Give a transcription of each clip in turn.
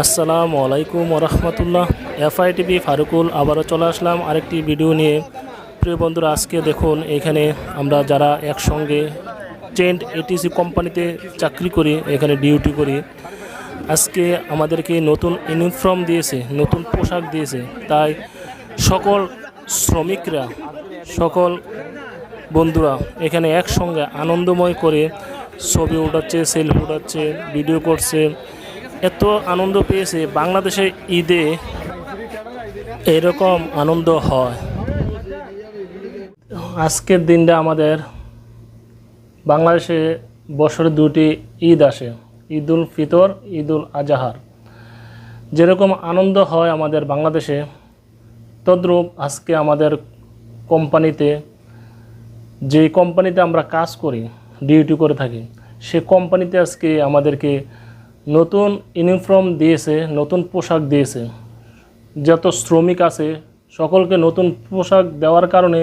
আসসালামু আলাইকুম ওরহমতুল্লাহ। এফআই টিভি ফারুকুল, আবারও চলে আসলাম আরেকটি ভিডিও নিয়ে। প্রিয় বন্ধুরা, আজকে দেখুন, এখানে আমরা যারা একসঙ্গে চেন্ট এটিসি কোম্পানিতে চাকরি করি, এখানে ডিউটি করি, আজকে আমাদেরকে নতুন ইউনিফর্ম দিয়েছে, নতুন পোশাক দিয়েছে। তাই সকল শ্রমিকরা, সকল বন্ধুরা এখানে একসঙ্গে আনন্দময় করে ছবি উঠাচ্ছে, সেলফি উঠাচ্ছে, ভিডিও করছে। এত আনন্দ পেয়েছে বাংলাদেশে ঈদে এরকম আনন্দ হয়। আজকের দিনটা আমাদের বাংলাদেশে বছরে দুটি ঈদ আসে ঈদ উল ফিতর ঈদ উল আজাহার। যেরকম আনন্দ হয় আমাদের বাংলাদেশে, তদ্রূপ আজকে আমাদের কোম্পানিতে, যে কোম্পানিতে আমরা কাজ করি, ডিউটি করে থাকি, সে কোম্পানিতে আজকে আমাদেরকে নতুন ইউনিফর্ম দিয়েছে, নতুন পোশাক দিয়েছে। যত শ্রমিক আছে, সকলকে নতুন পোশাক দেওয়ার কারণে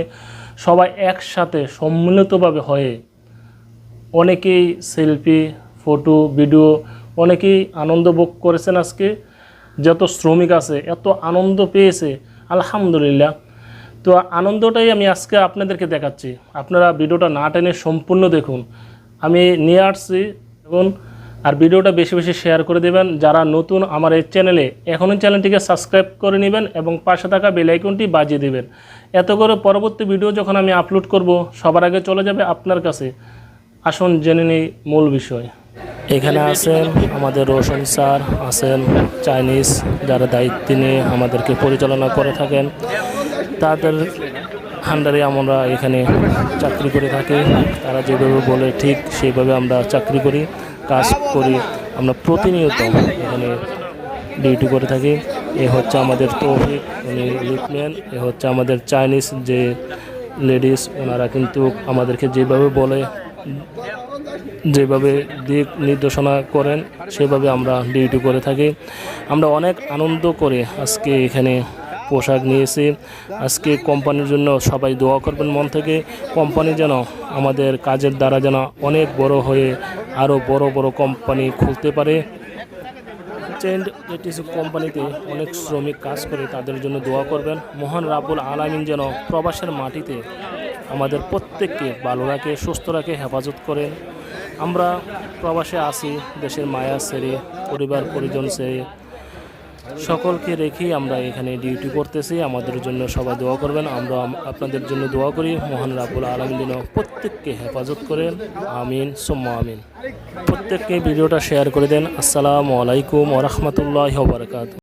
সবাই একসাথে সম্মিলিতভাবে হয়ে অনেকেই সেলফি ফটো ভিডিও অনেকেই আনন্দ ভোগ করেছেন আজকে। যত শ্রমিক আছে, এত আনন্দ পেয়েছে, আলহামদুলিল্লাহ। তো আনন্দটাই আমি আজকে আপনাদেরকে দেখাচ্ছি। আপনারা ভিডিওটা না টেনে সম্পূর্ণ দেখুন। আমি নিয়ে আসছি এবং আর ভিডিওটা বেশি বেশি শেয়ার করে দেবেন। যারা নতুন আমার এই চ্যানেলে এখনই চ্যানেলটিকে সাবস্ক্রাইব করে নেবেন এবং পাশে থাকা বেল আইকনটি বাজিয়ে দেবেন। এত করে পরবর্তী ভিডিও যখন আমি আপলোড করব, সবার আগে চলে যাবে আপনার কাছে। আসুন জেনে নিই মূল বিষয়। এখানে আছেন আমাদের রোশন স্যার, আছেন চাইনিজ যারা দায়িত্ব নিয়ে আমাদেরকে পরিচালনা করে থাকেন। তাদের আন্ডারে আমরা এখানে চাকরি করে থাকি। তারা যেভাবে বলে ঠিক সেইভাবে আমরা চাকরি করি। কাজ করি আমরা প্রতিনিয়ত এখানে ডিউটি করে থাকি। এ হচ্ছে আমাদের তৌফিক উনি লিপম্যান এ হচ্ছে আমাদের চাইনিজ যে লেডিস ওনারা কিন্তু আমাদেরকে যেভাবে বলে যেভাবে দিক নির্দেশনা করেন সেভাবে আমরা ডিউটি করে থাকি। আমরা অনেক আনন্দ করে আজকে এখানে পোশাক নিয়েছি। আজকে কোম্পানির জন্য সবাই দোয়া করবেন মন থেকে। কোম্পানি যেন আমাদের কাজের দ্বারা যেন অনেক বড় হয়ে আরও বড় বড় কোম্পানি খুলতে পারে। চেন্ড এটিসি কোম্পানিতে অনেক শ্রমিক কাজ করে, তাদের জন্য দোয়া করবেন। মহান রাবুল আলামিন যেন প্রবাসের মাটিতে আমাদের প্রত্যেককে ভালো রাখে, সুস্থ রাখে, হেফাজত করেন। আমরা প্রবাসে আসি দেশের মায়া সেরে পরিবার পরিজন সেরে সকলকে রেখেই আমরা এখানে ডিউটি করতেছি। আমাদের জন্য সবাই দোয়া করবেন। আমরা আপনাদের জন্য দোয়া করি। মহান রাবুল আলম দিন প্রত্যেককে হেফাজত করেন। আমিন, সোম্মা আমিন। প্রত্যেককে ভিডিওটা শেয়ার করে দেন। আসসালামু আলাইকুম ওরহমতুল্লাহ বারকাত